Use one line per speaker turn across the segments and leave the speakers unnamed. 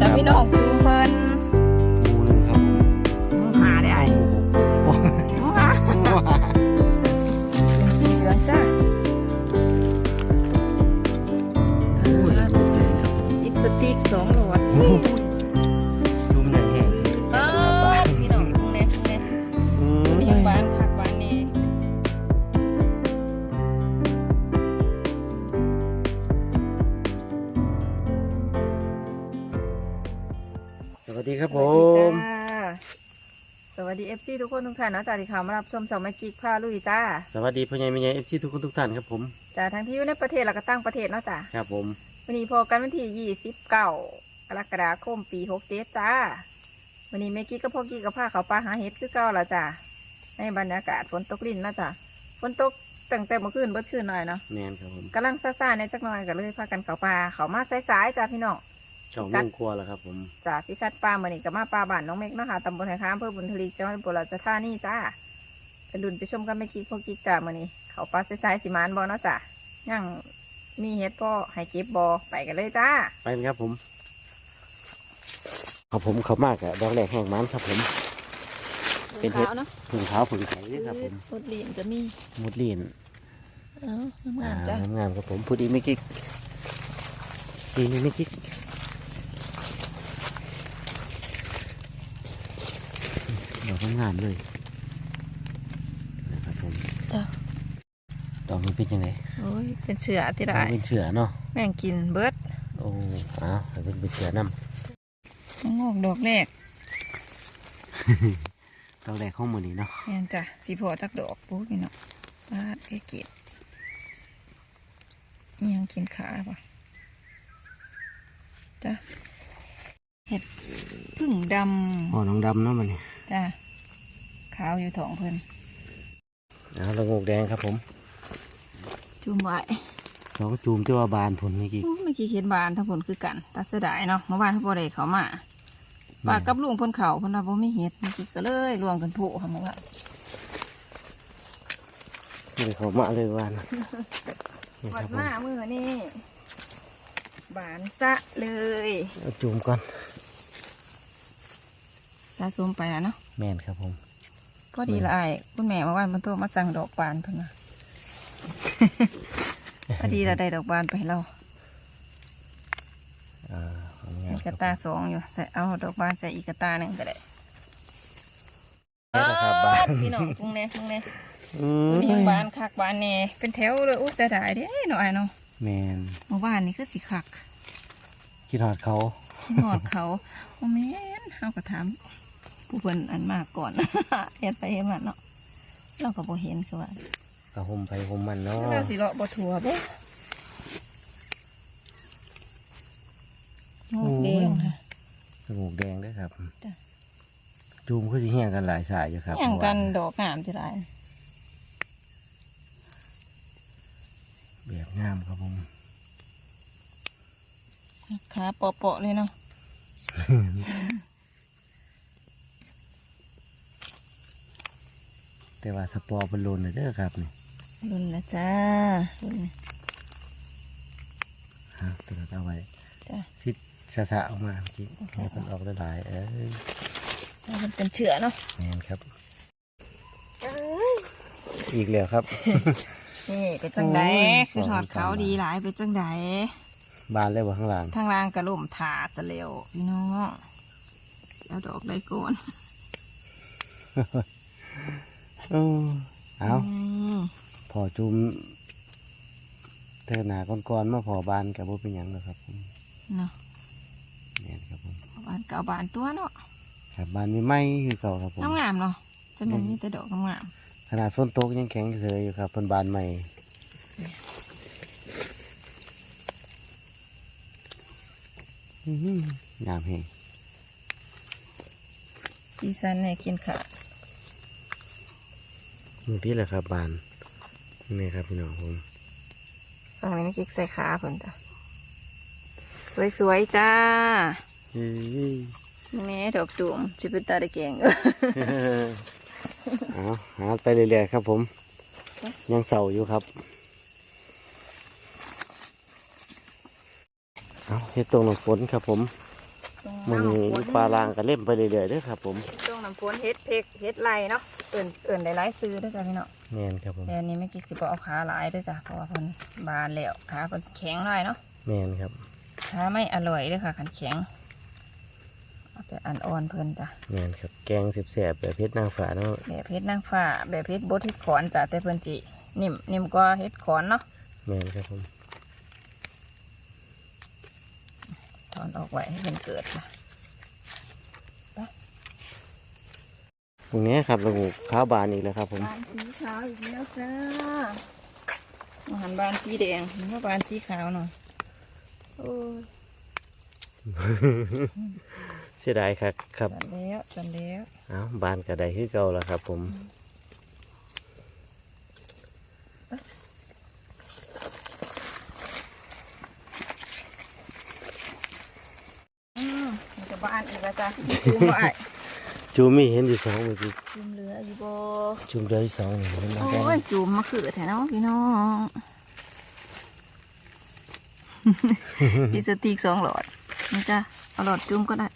จ้ะพี่น้อง
วัสดีครับผ
สวัสดี
ม
จ้าสวัสดีเอฟซีทุกคนทุกท่านนะจ้าที่เข้ามารับชมสองแม่กิ๊กพาลุยจ้า
สวัสดีพ่อใหญ่แม่ใหญ่เอฟซีทุกคนทุกท่านครับผม
จ้าทั้งที่อยู่ในประเทศแล้วก็ตั้งประเทศเนาะจ้า
ครับผม
วันนี้พอกันวันที่ยี่สิบเก้ากรกฎาคมปีหกเจ็ดจ้าวันนี้แม่กี้กับพ่อกี้กับผ้าเขาวปลาหาเห็ดคือเก่าและจ้าในบรรยากาศฝนตกลิ่นนะจ้าฝนตกตั้งแต่เมื่อคืนเบิดคืนหน่อยเนาะ
แมนครับผม
กำลังซ่าๆในจักหน่อยก็เลยพากันเขาปลาเขามาสายๆจ้าพี่น้อง
ช่องมุ่งครัวแล้วครับ ผม
จ้าพี่คัดปลาเมื่อนี้กับมาปลาบ้านน้องเมกเนาะค่ะตำบลไหค้ามอำเพื่อบุญทลีจังหวัดอุบลราชธานีจ้าไปดุนไปชมกันแม่กี้พ่อกี้จ้าเมื่อนี้ เขาปลาสายๆสิมานบอเนาะจ้ายังมีเห็ดพ่อให้เก็บบอไปกันเลยจ้า
ไปกันครับผมครับผมเขามากอะดอกแรกแห้งมันครับผม เป็นเห็ด
ขาวเนาะ
ผึ่งเท้าผึ่งไข่ด้วยครับผม
รถลีนจะมี
มุดลีน
เอ้าน้ำ
อ่างา
มจ้ะ
งามๆครับผมพูดดีไม่กิ๊กดีนี่ไม่กิ๊ก ดอกงามๆเลยนะครับผม
จ้ะ
ดอกมันเป็นยังไง
โอ้ยเป็นเสือที่ได้
มันเป็นเสือเนาะ
แม่งกินเบิด
โอ้อ้าวแต่เป็นเป็นเสือน้
งอกดอกแรกำ
ดอกแรกข้องมือนี้เนาะ
แม่นจ้ะสีพอจักดอกปุ๊บพี่น้องปาดแค่เกศนี่ยังกินขาป่ะจ้ะเห็ดพึ่งด
อ๋อน้องดำเนาะมันนี่ำ
จ้ะ ขาวอยู่ท้องเพิ่น
อ้าวละโงกแดงครับผม
จุ่มไว้
สองจูมที่ว่าบานผลเมื่อกี้
โอ้ไม่กี่เขียนบานทั้งผลคือกันตาเสียดายเนาะเมื่อวานเขาบ่ได้เขามาปากกับลุงเพ่นเขาเพ่นว่าบ่มีเห็ดมันสิก็เลยรวมกันโผล่ค่ะเมื่อวาน
นี่เขามาเลยวานนี่ค
วั
รั
ด
บผม
มามือนี่บานซะเลย
เอาจูมก่อน
สะสมไปแล้วเนาะ
แมนครับผม
พอดีละไอ้ายคุณแม่มาว่ามันโตมาสั่งดอกบานเพิ่นว่าพอดีเราได้ดอกบานไปให้เรา
อ่าเอางาม
อีก
ครั
ระ
บ
ตาสองอยู่ใส่เอาดอกบานใส่อีกกระตาหนึ่งก็ได้
นี่นะครับบาน
พี่น้องตรงนี้ตรงนี้
อื
ตัว
ม
นี้บานคักบานแน่เป็นแถวเลยอู้เสียดายเด้เนาะไอ้ายเนาะ
แมน
เมื่อวานนี่คือสิคัก
คิดหอดเขา
ที่หอดเขาโอ้แม่นเฮาก็ถาม ผู้เพิ่นอันมากก่อน เฮ็ดไปเฮ็ดมาเนาะเราก็บ่เห็นคือว่า
กระหมไปหมมันเนาะ
เราสิเลาะบ่ถั่วบ่โอ้แดงค่ะ
กระโงกแดงด้วยครับ
จ้ะ
จูมก็จะเหี่ยกันหลายสายอยู่ครับ
อย่างกัน
เพราะว่า
ดอกงามที่ไร
แบบงามครับผม
ขาเปาะๆเลยเนาะ
แต่ว่าสปอร์เป็นโลนเลยเด้อครับนี่
รุ่นนะจ้ารุ่นนะ
ฮะตัวเราเอาไว้
จ้า
ซิดสะสะออกมาเมื่อกี้ให้มันออกได้หลายเอ้ย
แล้วมันเป็นเชื้อเนาะ
แมนครับอีกแล้วครับ
นี่เป็นจังได
โอ้ย
คือถอดเขาดีหลายเป็นจังได
บานเลยบ่ข้างหลัง
ทางล่างกระล่มถาสะเลวพี่น้องสิเอาดอกได้ก่อน
เออเอา
นี่
พอจุมเธอหนาก้อนๆมาพอบานกับบ่เป็นหยังนะครับผม
เนาะ
เนี่ยครับผม
เอาบานเก่าบานตัวเนาะ
ครับบานไม่ไหม้คือเก่าครับผม
งามๆเนาะจะเป็นมีแต่ดอกงาม
ขนาดฝนตกยังแข็งเสยอยู่ครับเพิ่นบานใหม่อื้อหืองามเฮง
ๆซีซันเนี่ยกินขาด
มือที่แหละครับบานนี่ครับพี่น้องผม
ฝั่งนี้ไม่คิกใส่ขาเพิ่นจ้ะสวยๆจ้า
เฮ้ย
แม่ดอกตูมจะเป็นตาได้เก่ง
เอาหาไปเรื่อยๆครับผม ยังเสาอยู่ครับเอาเฮ็ดตรงหนองฝนครับผม
ตรง
มื้อนี้ำ
ฝ
ปลาลางก็เล่มไปเรื่อยๆเด้อครับผม
ตรงน้ำฝนเฮ็ดเพกเฮ็ดไรเนาะเอิ่นเอิ่นได้หลายซื้อเด้วยจ้ะพี่น้อง
แม่นครับผม
แต่อันนี้ไม่กี่สิบเอาขาหลายเด้วยจ้ะเพราะว่าเพิ่นบานแล้วขาเพิ่นแข็งหน่อยเนาะ
แม่นครับ
ขาไม่อร่อยเด้วยค่ะขันแข็งเอาแต่อันอ่อนเพิ่นจ้ะ
แม่นครับแกงสิบแสบแบบเพชรนางฟ้าเนาะ
แบบเฮ็ดนางฟ้าแบบเฮ็ดบดเฮ็ดขอนจ้ะแต่เพิ่นจินิ่มนิ่มกว่าเฮ็ดขอนเนาะ
แม่นครับผม
ถอนออกไว้ให้เพิ่นเกิดจ้ะ
ตรงนี้ครับระงูข้าวบานอีกแล้วครับ ผม
บานสีขาวอีกแล้วจ้าอาหารบานสีแดงนี่ว่าบานสีขาวหน่อยโอ้ย
เสียดายครับครับ
สันแล้วสันแล้ว
เอ้าบานก็ได้คือเก่าแล้วครับ ผม
อืมมันจะบ้านอีกแล้วจ้ะจุ่มบ่ไอ้
จูมี่เห็นอยู่สองเมื่อกี้
จุ่มเหลืออยู่บ่
จูมเดือยสองนี่เห็นไหม
โอ้ยจุ่มมาคือแถวน้องพี่น้องดิสติกสองหลอดนี่จ้ะเอาหลอดจุ่มก็ได้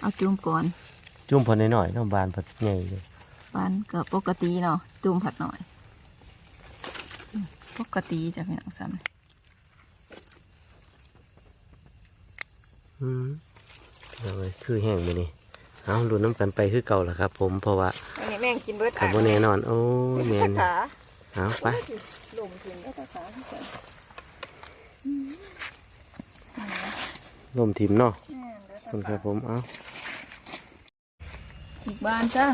เอาจุ่มก่อน
จุ่มพอหน่อยๆเน้องบานผัดใหญ่เลย
บานก็ปกติเนาะจุ่มผัดหน่อยอืมปกติจ้ะพี่น้องซ้ำ
อืมเอาเลยคือแห้งไปนี่ เอาดูน้ำกันไปคือเก่าแล้วครับ ผมเพราะว่า
อันนี้แม่งกินเบิร์ด
กับโบแน่นอน โอ้ยแมน
ขา
เอาไป
ลมถึงก็ตาขาที่เกิด
ลมทิมเนาะ
แม่นเด้อ
คุณครับผมเอา
อีกบ้านจ้ะ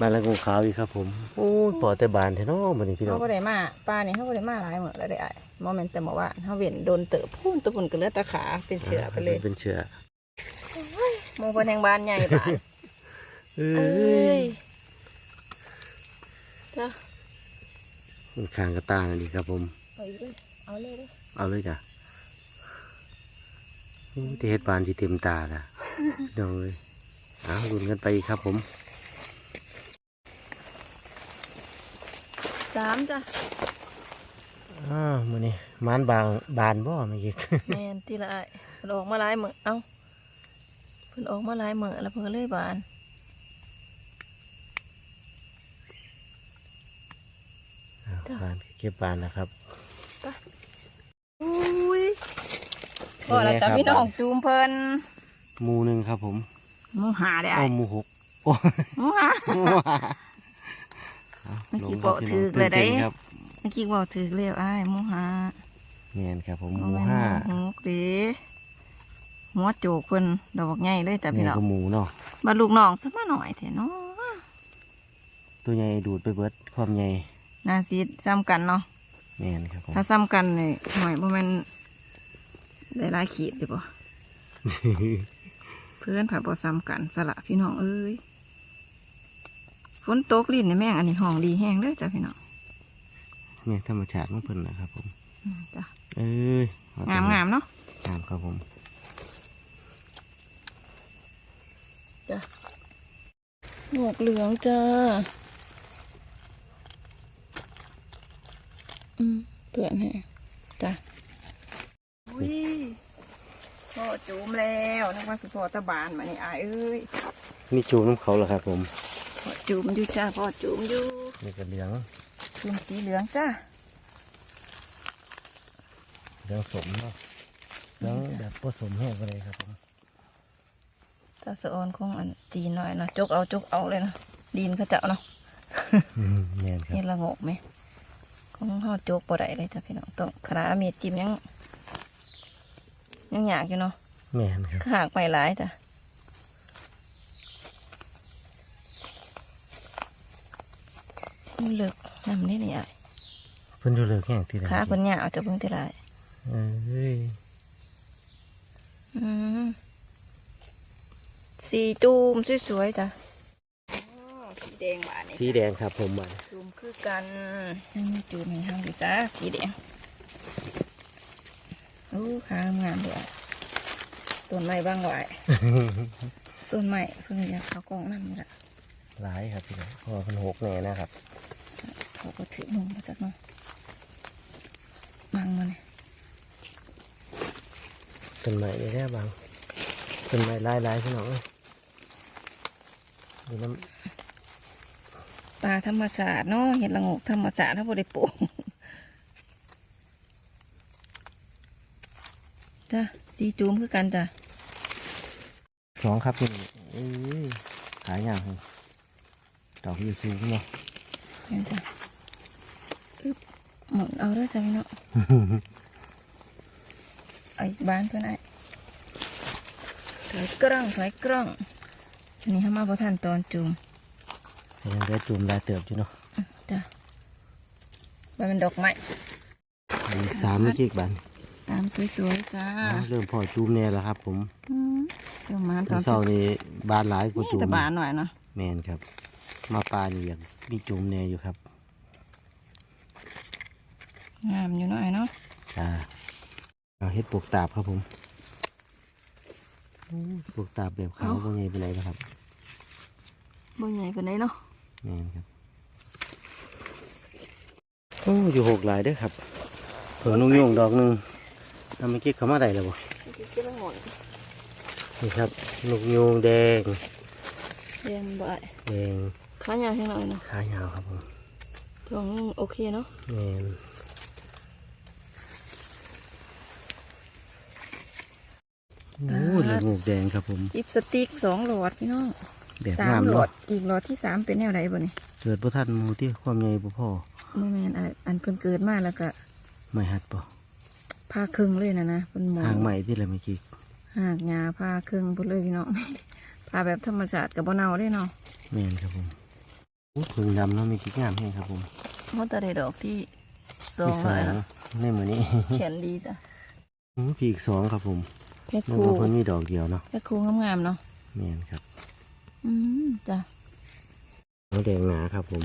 บานละงูขาวอีกครับ ผมโอ้ยปอแต่บานแท้เนาะบัดนี้พี่น้อ
เขา
ง
ก็ได้มาปลาเนี่ยเขาก็ได้มาหลายเหมือนแล้วได้ไอ้โมเมนต์แต่บอกว่าเขาเว้นโดนเติบพุ่นตัวปุ่นก็เหลือดตาขาเป็นเชื้อไปเลย
เป็นเชื้อ
โมเป็นแห่งบ้านใหญ่บ้าน
เอ้
เอ้
ย
ยจ้ะ
มันคางกระตานี่ครับผม
เอาอีกเลยเอาเลยเด้อ
เอาเลยจ้ะโอ้ยแต่เฮ็ดบานที่เต็มตาละพี่น้องเลยเอาลุ้นกันไปอีกครับผม
สามจ้ะ
อ้าวมื้อนี้มานบางบานบ่เมื่อกี้
แม่นทีละไอ้เพิ่นออกมาหลายมื้อเอ้า เพิ่นออกมาหลายมื้อแล้วเพิ่นก็เลยบานจ้ะ
บานเก็บบานนะครับ
อุ้ยพอแล้วจ้ะพี่น้องจูมเพิ่น
หมูหนึ่งครับผม
หมูหาได้
โอ้
ไอ้
หมูหกโอ้ย
หมูหาเมื่อกี้บอกถือเลยได้
ตื่นต้นครับ
เมื่อกี้บอกถือเรียวไอ้ายหมูหา
แม่นครับผมห
บ่
มู
แม่น
ห้า
หมูหกเด้ หัวโจกเพิ่นดอกใหญ่เลยจ้ะ
แม่
พี่
น
น้อง
ก็หมูเนาะ
บาลูกน้องสักมาหน่อยแท้เนาะ
ตัวใหญ่ดูดไปเบิดความใหญ่
นาซีดซ้ำกันเนาะ
แม่นครับผม
ถ้าซ้ำกันเนี่ยหน่อยบ่แม่นได้หลายขีดดิบ่เพื่อนผ่าบ่ซ้ำกันสละพี่น้องเอ้ยฝนตกลิ้นในแม่งอันนี้ห้องดีแห้งเด้อจ้ะพี่น้อง
แม่ธรรมชาติของเพิ่นนะครับผม
อืมจ้ะ
เอ้ยเอแต่
งามงามๆเนาะ
งามครับผม
จ้ะหมวกเหลืองจ้าอืมเพื่อนแฮะจ้ะอุ้ยพ่อจูมแล้วนึกว่าสิพ่อตะบานมานี่อายเอ้ย
นี่จูบน้ำเขาเหรอครับผม
พ่อจูมอยู่จ้าพ่อจูมอยู่
นี่ก็เหลือง
จูมสีเหลืองจ้า
เหลืองสมเนาะเหลืองแบบผสมแห้งก็เลยครับผม
ตาสะออนคงอันจีนหน่อยเนาะจกเอาจกเอาเลยเนาะดินเขาเจ้าเนาะ
อืมแม่นครับ
เฮ็ดละโงกไหมของห่อโจกบ่ได้เลยจ้ะพี่น้องต้องขนาดเอามีดจิ้มยังยังอยากอยู่เนาะ
แม่นครับ
ขากไปหลายจ้ะมันเลิกนำนี่นี่อะ
เพิ่นดูเหลืองแห้งที่ไหน
ขาเพิ่นยาวจะเบิ่งที่ไร
เอ้ย
อืม สีจูมสวยๆจ้ะสีแดงหวานนี่
สีแดงครับผมมัน
จูมคือกันยังมีจูมให้ทำอยู่จ้าสีแดงโอ้ขางามเลยอะต้นไม้บ้างไหวต้นไม้เพิ่งอยากเขากล้องนั่นนี่ละ
หลายครับพี่น้องเพราะว่ามันหกแน่นะครับ
เขาก็ถือมุมมาจากเนาะมังมาเนี่ย
ต้นไม้นี่แค่บางเป็นไม้ลายลายๆพี่น้อง เอ้ยมีน้
ปลาธรรมศาสตร์เนาะเห็ดละโงกธรรมศาสตร์ถ้าบ่ได้ปลูกจ้ะสีจูมคือกันจ้ะำ
สองครับพี่น้องเอ้ยขายอย่างครับดอกอยู่สูงเนาะ
เห็นจ้ะอึ๊บหมุนเอาเด้วยจ้ะพี่เนาะเอาอีกบ้านเพื่อนไอ้ถอยกล้องถอยกล้อง อันนี้ห้ามาพอทันตอนจูม
ยังได้จุ่มได้เติบอยู่เนาะ
จ้ะมันเป็นดอกไม้
มีสามเมื่อกี้บาน
สามสวยๆจ้า
อ๋อเริ่มพอจุ่มแน่แล้วครับ ผม
อืมเดี๋ยวมาต
ต
อ
อนนเช้านี้บานหลายกว่าจุ่ม
แต่บานหน่อยเนาะ
แมนครับ มาปลานี่อยากมีจุ่มแน่อยู่ครับ
งามอยู่หน่อยเนาะ
จ้าเอาเฮ็ดปลูกตาบครับผมอู้ ปลูกตาบแบบขาวพวกนี้ไปไหนนะครับ
บ่ใหญ่ปานใดเนาะ
แมนครับโอ้อยู่หกหลายเด้อครับเผื่อนุ่งโยงดอกหนึ่งทำเมื่อกี้เขามาได้แล้วบ่นี่ครับลูกโยงแดง
เรียนบ่อย
แดง
ขายาวให้หน่อยเนาะ
ขายาวครับผม
ตรงนี้โอเคเนาะ
แมน โอ้ยลูกโยงแดงครับผม
จิบสติ๊กสองหลอดพี่น้อง
แบบ
สาม
งาม
หลอ
เนาะ
ดอีกหลอดที่สามเป็นแนวไหนบ่เนี่ย
เกิดพระท่านหมูที่ความใหญ่บ่พ่อ
โมแมนอันอันเพิ่นเกิดมาแล้วก็
ไม่หัดป่
พาครึ่งเลยนะนะเพิ่นหมอ
หางใหม่ที่ไรเมื่อกี้
หากหญ้าพาครึ่งพุ่นเลยพี่น้องพาแบบธรรมชาติกับบ่เน่าเลยเนาะ
แมนครับผมโอ้เพิ่งดำเนาะมีกี่งามแห้งครับผม
มอตได้ดอกที่สอ
มี
ง
สอ
เลย
ง
นะ
ในมือนี้
แขนดีจ้ะ
อืมพี่อีกสองครับผม
แค่
นึก
คู
ว่าเพิ่นมีดอกเดียวเนาะ
แค่คูงามๆเนาะ
แมนครับ
อืมจ้ะ
น้องแดงหนาครับผม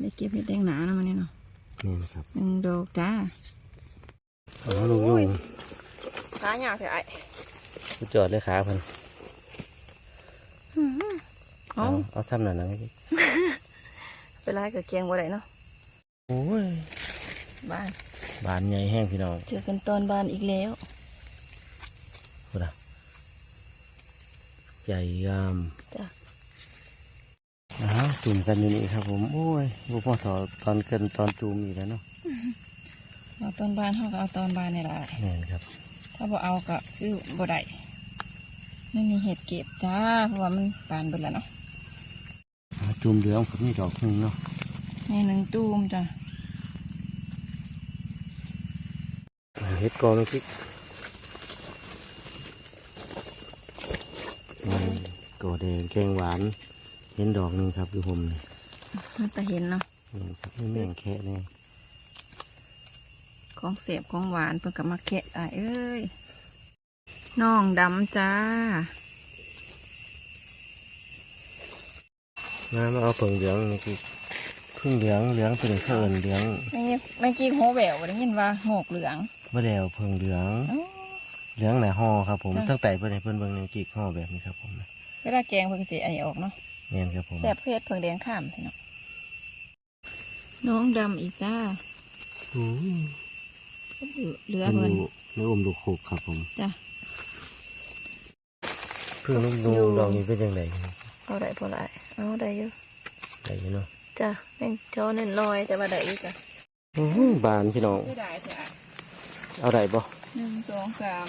ได้เก็บเห็ดแดงหนานะมันนี่เนาะ
แมนครับ
หนึ่งดอกจ้า
อ๋อลูกยุง
ขายาวเถอะไอ้
กูจอดเลยขาเพิ่น
เอา
เอาเอาซ้ำหน่อยนะเมื่อกี้
ไปไล่กับเกียงบ่ได้เนาะ
โอ้ย
บ้าน
บานใหญ่แห้งพี่น้อง
เจอกันตอนบ้านอีกแล้ว
พูดอะ ใหญ่งาม
จ้ะ
อ้าวจุ่มกันอยู่นี่ครับ ผมโอ้ยบุพ่อสอตอนเกินตอนจูมอีกแล้วเนาะ
เอาตอนบ้านเขาก็เอาตอนบ้านนี่แหละ
แมนครับ
ถ้าบ่เอาก็คือบ่ได้ไม่มีเห็ดเก็บจ้าเพราะว่ามันบานเบิดแล้วเนาะ
อ่าจุ่มเหลืองผมมีดอกหนึ่งเนาะ
นี่หนึ่งตูมจ้ะ
อ่าเฮ็ดกอเมื่อกี้อืม กอแดงแกงหวาน เห็นดอกหนึ่งครับอยู่ผมนี่
มันจะเห็นเนาะ
นี่ครับนี่แม่งแค่แน่
ของเสียบของหวานเพิ่นก็มาแคะได้เอ้ยน้องดำจ้า
มามาเอาเผิงเหลืองเมื่อกี้พึ่งเหลืองเหลืองตัวนี้เขาเอินเหลือง
ไม่ไม่กี้โหแหววได้ยินว่าโงกเหลือง
บ่แล้วเผิงเหลือง
อ๋อ
เหลืองหนาห่อครับผม
จ้ะ
ตั้งแต่เพิ่นให้เพิ่นเบิ่งในกีกห่อแบบนี้ครับผม
เวลาแกงเพิ่นก็สิอันนี้ออกเนาะ
แม่นครับผม
แซ่บเพชรเพิ่งแดงข้ามพี่น้องน้องดำอีกจ้า
อู้ย
เหลือ
เพิ่น
เพิ่น
ดูเนื้ออมดูโคกครับผม
จ้ะ
เพิ่งลูกดูดอกนี้เป็นยังไงครับ
เอาได้พอได้เอาได้อยู่
ได้อยู่เนาะ
จ้ะแม่งเจ้าเน้นน้อยแต่ว่าได้อีกจ้ะ
อื้อหือบานพี่น้อง
ไม่ได้จ้ะ
เอาได้บ่
หนึ่งสองสาม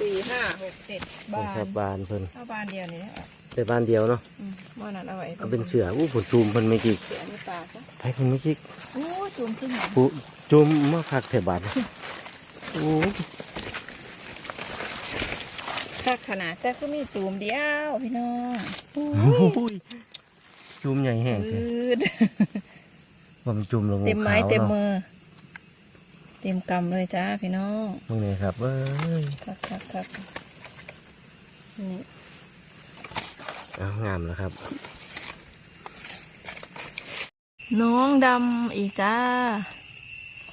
สี่ห้าหกเจ็ด
เพิ่น
บาน
ครับบานเพิ่น
เอาบานเดียวนี่แหละ
แต่บานเดียวเนาะ
อืมบ้านนั้นเอาไว้
เอาเป็นเสืออู้ผุดจูมเพิ่นไม่กีก
เสียในปากจ้ะ
ไปเพิ่นไม่กีก
โอ้จุ่มขึ้นหอม
ปูจูมมาคักแถบานโอ้ย
คักขนาดแต่ก็มีจุ่มเดียวพี่น้องโอ้
โอ้ยจูมใหญ่แห้ง
ย
แท้
อืด
ว่ามันจุมลง
เต็มไม้
ขาว
เต็ม
นาะ
มือ เต็มกำเลยจ้าพี่น้อง
ตรงนี้ครับเอ้ย
คักคักคักนี่
เอางามแล้วครับ
น้องดำอีกจ้า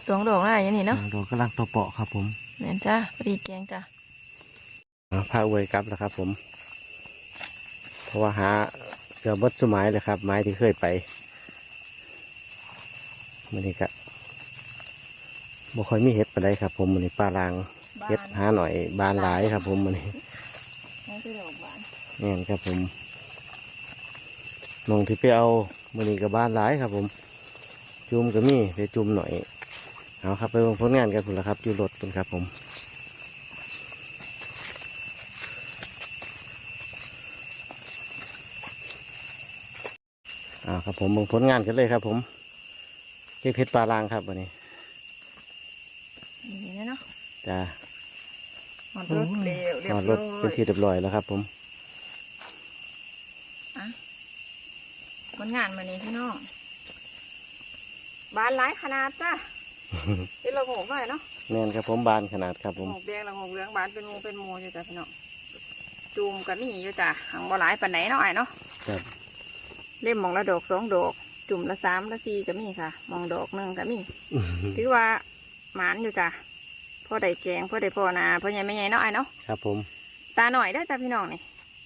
สองดอกได้ยังนี่เนาะ
ดอกกำลังตัวเปาะครับผม
เห็นจ้าพอดีแกงจ้า
เอาพาอวยกลับแล้วครับ ผม เพราะว่าหาเกือบหมดสมัยเลยครับ ไม้ที่เคยไปมันนี่ก็บ่ ค่อยมีเห็ดปานใดครับ ผมมันนี่ปลาลาง
บบ้า
เฮ็ด
น
หาหน่อยบานหลายครับ ผมมันนี้
นั่นคือดอกบาน
นี่นครับผมมองที่ไปเอามันนี้กับบานหลายครับ ผม จุ่มก็มีไปจุ่มหน่อยเอาครับไปเบิ่งผลงานกันพุ่นละครับอยู่รถเป็นครับ ผมอ่าครับผมเบิ่งผลงานกันเลยครับ ผมเก็บเพชรปลาลางครับวันนี้
นี่ นะเนาะ
จะ
หอดรถเร็วเรียบ
มา
ร้
ร
อ
ถเป็น
ย
ที่เรียบร้อยแล้วครับ ผม
ผลงานมานี่พี่น้องบานหลายขนาดจ้ะที่เราโงกหน่อยเนาะ
แม่นครับผมบานขนาดครับผม
โงกแดงและโงกเหลืองบานเป็นหมูเป็นหมูอยู่จ้ะพี่น้องจูมก็มีอยู่จ้ะหังบ่หลายปานไหนเนาะไอ้เนาะ
ครับ
เล่มหมองละดอกสองดอก จุ่มละสามละสี่ก็มีค่ะหมองดอกหนึ่งก็มีถือว่าหมานอยู่จ้ะ พ่อได้แกงพ่อได้พ่อนาพ่อใหญ่ไม่ใหญ่เนาะไอ้เนาะ
ครับผม
ตาหน่อยได้อจ้ะพี่น้องนี่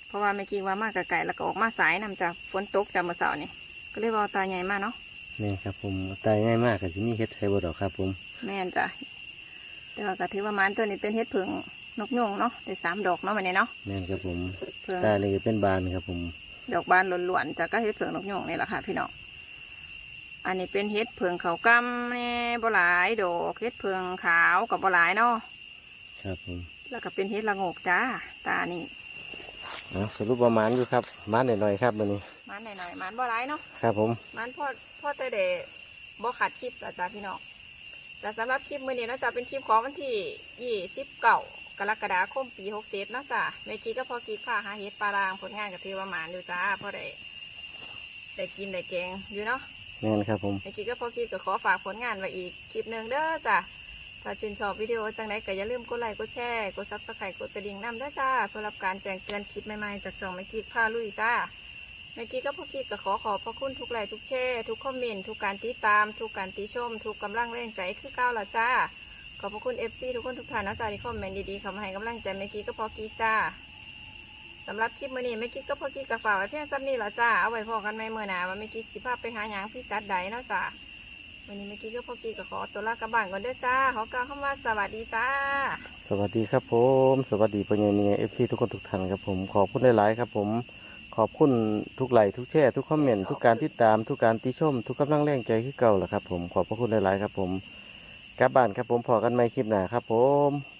เพราะว่าเมื่อกี้ว่ามากกับไก่แล้วก็ออกมาสายนำจากฝนตกจากเมื่อเสาร์นี่ก็เลยว่าเอาตาใหญ่มากเนาะ
แม่นครับผมตายง่ายมากกับที่นี่เฮ็ดไทยบดอกครับผม
แม่นจ้ะแต่ว่าก็ถือว่ามันตัวนี้เป็นเห็ดผึ่งนกยงเนาะได้สามดอกเนาะมันนี้เนาะ
แม่นครับผม
เพิ่ง
ตานี่ก็เป็นบานครับผม
ดอกบานล้วนๆจากก็เห็ดผึ่งนกยงนี่แหละค่ะพี่น้อง อันนี้เป็นเห็ดผึ่งเขาวกำแน่บ่หลายดอกเห็ดผึ่งขาวกับบ่หลายเนาะ
ครับผม
แล้วก็เป็นเห็ดละโงกจ้าตานี่
เอาสรุปประมาณอยู่ครับมันหน่อยๆครับวันนี้
มันหน่อยๆมันบ่หลายเนาะ
ครับผม
มันพ่อพ่อแต่เดบ่ขาดคลิปจ้ะจ้าพี่น้องแต่สำหรับคลิปมื้อนี้นะจ๊ะเป็นคลิปของวันที่ยี่สิบเก้ากรกฎาคมปีหกเจ็ดนาะจ้ะเมื่อกี้ก็พอกีพาหาเฮ็ดปลารางผลงานกับถือว่าหมานอยู่จ้าพอได้ได้กินได้แกงอยู่เนาะ
แม่นครับผม
เมื่อกี้ก็พอกีก็ขอฝากผลงานไว้อีกคลิปหนึ่งเด้อจ้ะถ้าชื่นชอบวิดีโอจังไดก็อย่าลืมกดไลค์กดแชร์กดซับสไครต์กดกระดิ่งนำเด้อจ้าเพื่อรับการแจ้งเตือนคลิปใหม่ๆจากช่องเมื่อกี้พาลุยจ้าเมื่อกี้ก็พอกี้ก็ขอขอบพระคุณทุกไลค์ทุกแชร์ทุกคอมเมนต์ทุกการติดตาม ทุกการติชม ทุกกำลังแรงใจคือก้าวละจ้าขอบพระคุณเอฟซีทุกคนทุกท่านนะจ้าที่คอมเมนต์ดีๆเข้ามาให้กำลังใจเมื่อกี้ก็พอกี้จ้า สำหรับคลิปมื้อนี้เมื่อกี้ก็พอกี้ก็ฝากไว้เพียงซ้ำนี้ละจ้า เอาไว้พอกันไม่เมื่อหนาว่าเมื่อกี้สิภาพไปหาหยังพี่กัดใดเนาะจ้าวันนี้เมื่อกี้ก็พอกี้ก็ขอตัวลากลับบ้านก่อนเด้อจ้าขอกล่าวคำว่าสวัสดีจ้า
สวัสดีครับผม สวัสดีปัญญาเนี่ยเอฟซีทุกคนทุกท่านครับผม ขอบคุณหลายๆครับผม ขอบคุณทุกไลค์ทุกแชร์ทุกคอมเมนต์ทุกการติดตามทุกการติชม ทุกกำลังแรงใจคือเก่าแหละครับผมขอบพระคุณหลายๆครับผมกลับบ้านครับผมพอกันไม่คลิปหน้าครับผม